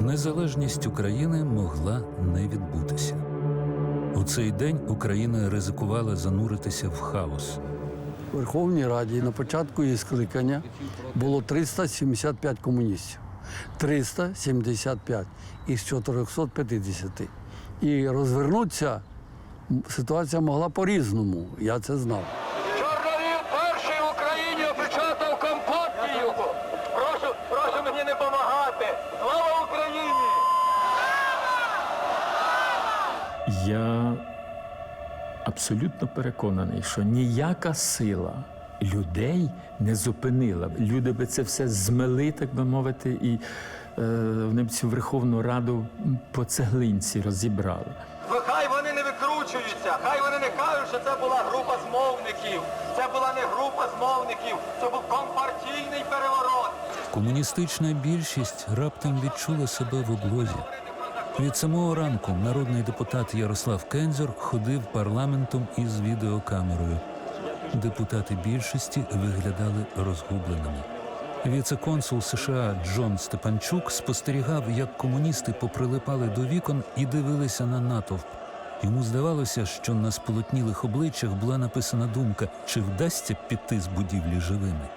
Незалежність України могла не відбутися. У цей день Україна ризикувала зануритися в хаос. У Верховній Раді на початку її скликання було 375 комуністів. 375 із 450. І розвернутися ситуація могла по-різному. Я це знав. Я абсолютно переконаний, що ніяка сила людей не зупинила. б. Люди би це все змели, так би мовити, і е, вони б цю Верховну Раду по цеглинці розібрали. Хай вони не викручуються, хай вони не кажуть, що це була група змовників. Це була не група змовників, це був компартійний переворот. Комуністична більшість раптом відчула себе в облозі. Від самого ранку народний депутат Ярослав Кензер ходив парламентом із відеокамерою. Депутати більшості виглядали розгубленими. Віце-консул США Джон Степанчук спостерігав, як комуністи поприлипали до вікон і дивилися на натовп. Йому здавалося, що на сполотнілих обличчях була написана думка, чи вдасться піти з будівлі живими.